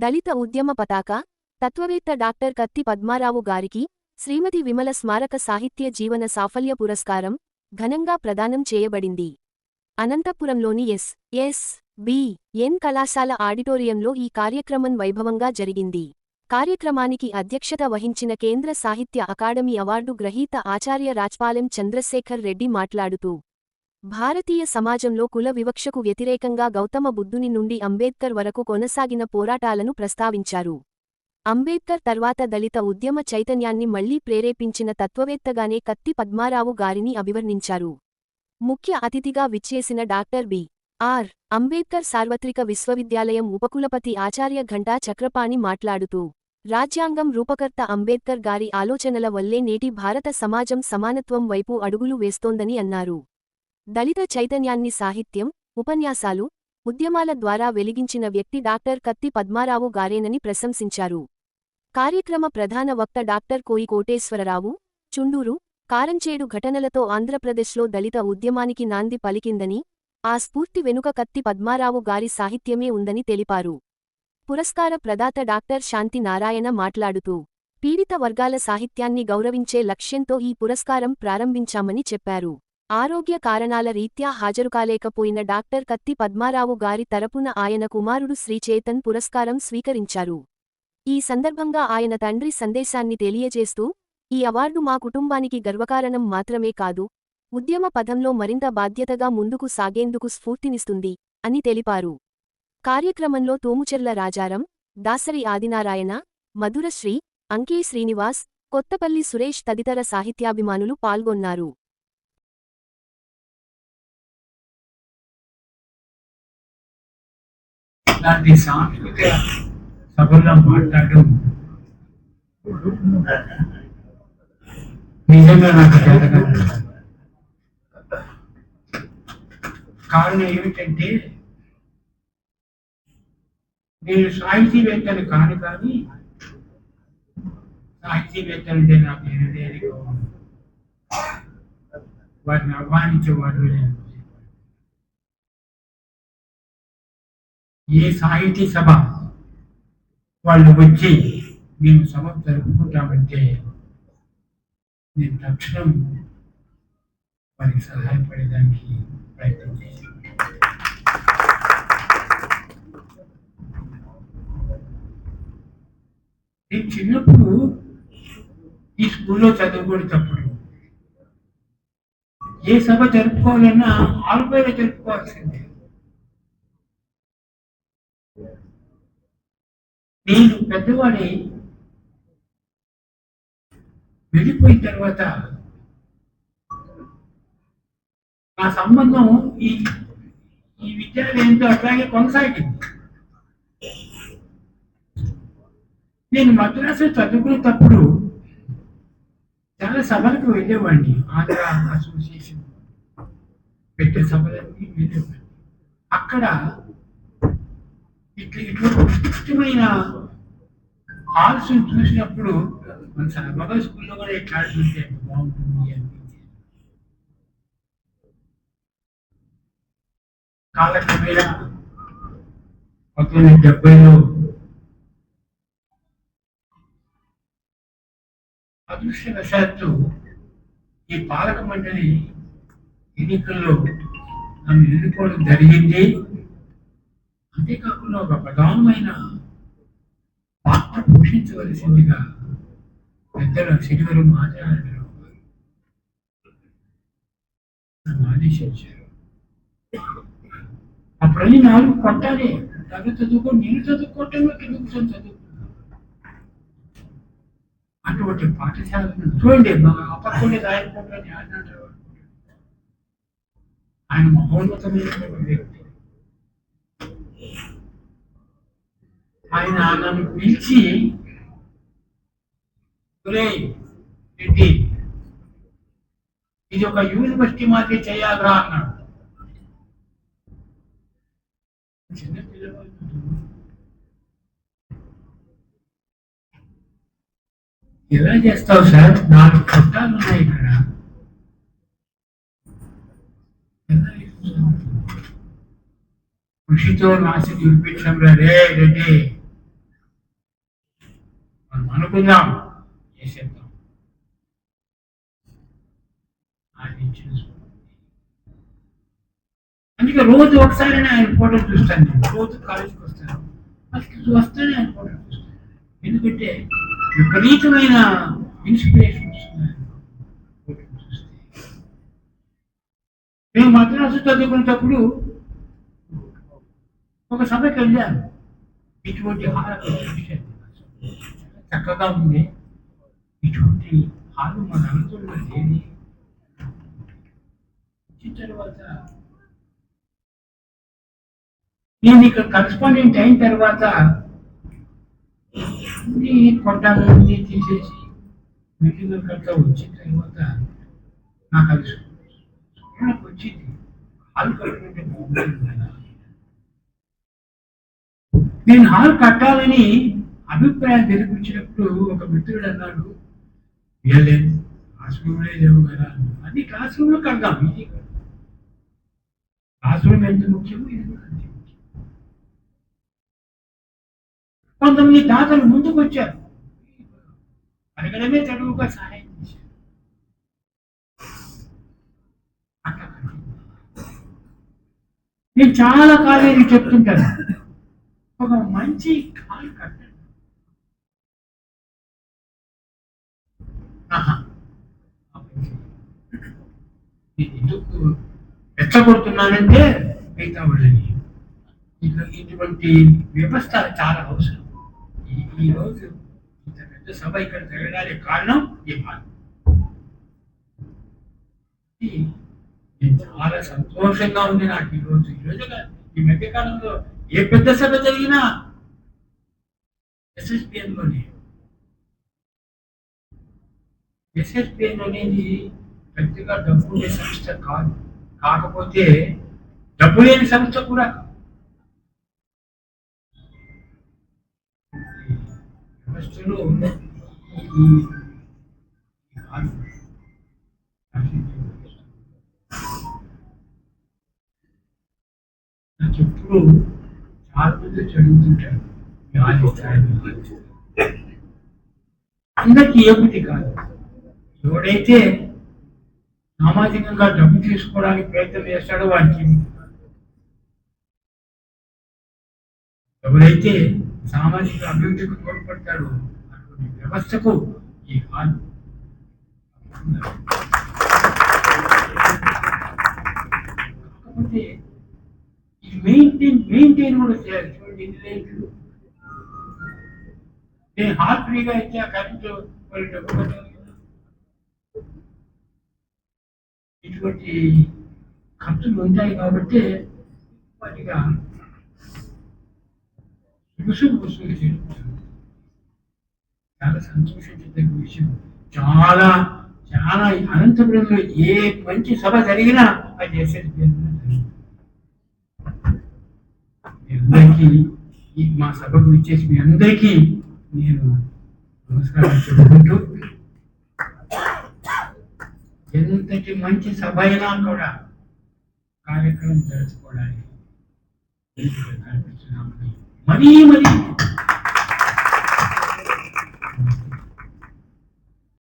దళిత ఉద్యమ పతాక తత్వవేత్త డాక్టర్ కత్తి పద్మారావు గారికి శ్రీమతి విమల స్మారక సాహిత్య జీవన సాఫల్య పురస్కారం ఘనంగా ప్రదానం చేయబడింది. అనంతపురంలోని ఎస్ ఎస్ బి ఎన్ కళాశాల ఆడిటోరియంలో ఈ కార్యక్రమం వైభవంగా జరిగింది. కార్యక్రమానికి అధ్యక్షత వహించిన కేంద్ర సాహిత్య అకాడమీ అవార్డు గ్రహీత ఆచార్య రాజ్పాలెం చంద్రశేఖర్ రెడ్డి మాట్లాడుతూ భారతీయ సమాజంలో కుల వివక్షకు వ్యతిరేకంగా గౌతమ బుద్ధుని నుండి అంబేద్కర్ వరకు కొనసాగిన పోరాటాలను ప్రస్తావించారు. అంబేద్కర్ తర్వాత దళిత ఉద్యమ చైతన్యాన్ని మళ్ళీ ప్రేరేపించిన తత్వవేత్తగానే కత్తి పద్మారావు గారిని అభివర్ణించారు. ముఖ్య అతిథిగా విచ్చేసిన డాక్టర్ బి. ఆర్. అంబేద్కర్ సార్వత్రిక విశ్వవిద్యాలయం ఉపకులపతి ఆచార్య ఘంటా చక్రపాణి మాట్లాడుతూ రాజ్యాంగం రూపకర్త అంబేద్కర్ గారి ఆలోచనల వల్లే నేటి భారత సమాజం సమానత్వం వైపు అడుగులు వేస్తోందని అన్నారు. దళిత చైతన్యాన్ని సాహిత్యం ఉపన్యాసాలు ఉద్యమాల ద్వారా వెలిగించిన వ్యక్తి డాక్టర్ కత్తి పద్మారావు గారేనని ప్రశంసించారు. కార్యక్రమ ప్రధాన వక్త డాక్టర్ కోయి కోటేశ్వరరావు చుండూరు కారంచేడు ఘటనలతో ఆంధ్రప్రదేశ్లో దళిత ఉద్యమానికి నాంది పలికిందని ఆ స్ఫూర్తి వెనుక కత్తి పద్మారావు గారి సాహిత్యమే ఉందని తెలిపారు. పురస్కార ప్రదాత డాక్టర్ శాంతి నారాయణ మాట్లాడుతూ పీడిత వర్గాల సాహిత్యాన్ని గౌరవించే లక్ష్యంతో ఈ పురస్కారం ప్రారంభించామని చెప్పారు. ఆరోగ్య కారణాల రీత్యా హాజరుకాలేకపోయిన డాక్టర్ కత్తి పద్మారావు గారి తరపున ఆయన కుమారుడు శ్రీచేతన్ పురస్కారం స్వీకరించారు. ఈ సందర్భంగా ఆయన తండ్రి సందేశాన్ని తెలియజేస్తూ ఈ అవార్డు మా కుటుంబానికి గర్వకారణం మాత్రమే కాదు ఉద్యమ పదంలో మరింత బాధ్యతగా ముందుకు సాగేందుకు స్ఫూర్తినిస్తుంది అని తెలిపారు. కార్యక్రమంలో తోముచెర్ల రాజారం దాసరి ఆదినారాయణ మధురశ్రీ అంకే శ్రీనివాస్ కొత్తపల్లి సురేష్ తదితర సాహిత్యాభిమానులు పాల్గొన్నారు. ఇలాంటి సాంస్కృతిక సభల్లో మాట్లాడడం నిజంగా నాకు జరగదు కారణం ఏమిటంటే నేను సాహితీవేత్తలు కాను కానీ సాహితీవేత్తలంటే నాకు ఎనలేని వారిని అవ్వానించేవాడు లేదు ఏ సాహితీ సభ వాళ్ళు వచ్చి మేము సభ జరుపుకుంటామంటే నేను తక్షణం వారికి సహాయపడేదానికి ప్రయత్నం చేశాను నేను చిన్నప్పుడు ఈ స్కూల్లో చదువుకునేటప్పుడు ఏ సభ జరుపుకోవాలన్నా ఆరుపైన జరుపుకోవాల్సిందే. నేను పెద్దవాడి వెళ్ళిపోయిన తర్వాత నా సంబంధం ఈ ఈ విద్యాలయంతో అట్లాగే కొనసాగింది. నేను మద్రాసు చదువుకునేటప్పుడు చాలా సభలకు వెళ్ళేవాడిని. ఆంధ్ర అసోసియేషన్ పెట్టే సభలన్నీ వెళ్ళేవాడిని. అక్కడ ఇట్లా ఇటువంటి ముఖ్యమైన హాల్స్ చూసినప్పుడు మన సర్వగా స్కూల్లో కూడా ఇట్లా చూస్తే బాగుంటుంది అనిపించేది. కాలక్రమేణా పంతొమ్మిది డెబ్బైలో అదృష్టవశాత్తు ఈ పాలక మండలి ఎన్నికల్లో నన్ను ఎన్నుకోవడం జరిగింది. అంతేకాకుండా ఒక ప్రధానమైన పాత్ర పోషించవలసిందిగా పెద్దల శనివారు మాట్లాడారు. నన్ను ఆదేశించారు. అప్పుడన్నీ నాలుగు కొట్టాలి తను చదువుకో నేను చదువుకోవటంలో కింద కూర్చొని చదువుకున్నాను అటువంటి పాఠశాలను చూడండి మా అప్పకుండా రాయకుండానే ఆయన అంటారు. ఆయన మహోన్నతమైన వ్యక్తి. ఆయన నన్ను పిలిచి "ఒరేయ్, రెడ్డి ఇది ఒక యూనివర్సిటీ మాదిరి చేయాలరా అన్నాడు చిన్న పిల్లవాడు ఎలా చేస్తావు సార్ నాలుగు చుట్టాలు ఉన్నాయి ఇక్కడ ఎలా చేస్తావు? కృషితో నాసి చూపించంరా రే రెడ్డి అనుకుందాం. చేసేద్దాం. ఆయన ఇచ్చిన అందుకే రోజు ఒకసారి ఆయన ఫోటో చూస్తాను నేను. రోజు కాలేజీకి వస్తాను. అసలు వస్తానే ఆయన ఫోటో చూస్తాను. ఎందుకంటే విపరీతమైన ఇన్స్పిరేషన్ వస్తుంది ఆయన మేము మద్రాసు చదువుకునేటప్పుడు ఒక సభకి వెళ్ళాను. ఇటువంటి హాల్ చక్కగా ఉంది ఇటువంటి హాలు మన అనుకున్న లేని వచ్చిన తర్వాత నేను ఇక్కడ కరస్పాండెంట్ అయిన తర్వాత అన్ని కొట్టాను అన్ని తీసేసి బిల్డింగ్ అంతా వచ్చిన తర్వాత నాకు అది నాకు వచ్చింది. హాల్ కట్టుకుంటే నేను హాల్ కట్టాలని అభిప్రాయం తెలిపించినప్పుడు ఒక మిత్రుడు అన్నాడు వెళ్ళలేదు క్లాస్ రూమ్లే లేవు కదా అన్ని క్లాస్ రూమ్లో కడదాం ఇది క్లాస్ రూమ్ ఎంత ముఖ్యమో ఇది కూడా అంతే ముఖ్యం. కొంతమంది దాతలు ముందుకు వచ్చారు. అడగడమే చదువుగా సహాయం చేశారు. నేను చాలా కాలేజీ చెప్తుంటాను. ఒక మంచి కాలు కట్టండి. ఎందుకు రెచ్చగొడుతున్నానంటే మిగతా వాళ్ళని. ఇటువంటి వ్యవస్థ చాలా అవసరం. ఈరోజు ఇంత పెద్ద సభ ఇక్కడ జరగడానికి కారణం ఈ బాధ ఈ- చాలా సంతోషంగా ఉంది నాకు ఈరోజు రోజు. ఈ రోజు మధ్య కాలంలో ఏ పెద్ద సభ జరిగినా ఎస్ఎస్పిఎన్ లోనే అనేది పెద్దగా డబ్బు లేని సంస్థ కాదు. కాకపోతే డబ్బు లేని సంస్థ కూడా వ్యవస్థలో నాకు ఎప్పుడు చాలా మంది చదువుతుంటారు. అందరికీ ఏమిటి కాదు? ఎవడైతే సామాజికంగా డబ్బు తీసుకోవడానికి ప్రయత్నం చేస్తాడో వారికి ఎవరైతే సామాజిక అభివృద్ధికి తోడ్పడతాడో అటువంటి వ్యవస్థకు ఈ హాల్ కాకపోతే ఇది మెయింటైన్ మెయింటైన్ కూడా చేయాలి. చూడండి ఇంజనీర్లు నేను హాల్ ఫ్రీగా ఇచ్చా కరెంటు డబ్బు కట్టాలి కదా. ఇటువంటి ఖర్చులు ఉంటాయి కాబట్టి వాటిగా రుసుము వసూలు చేయడం చాలా సంతోషించదగ్గ విషయం. చాలా చాలా అనంతపురంలో ఏ మంచి సభ జరిగినా అది చేసేది అందరికీ మా సభకు ఇచ్చేసి మీ అందరికీ నేను నమస్కారం చెప్పుకుంటూ ఎంతటి మంచి సభ అయినా కూడా కార్యక్రమం జరుపుకోవడానికి వేదిక మరీ మరీ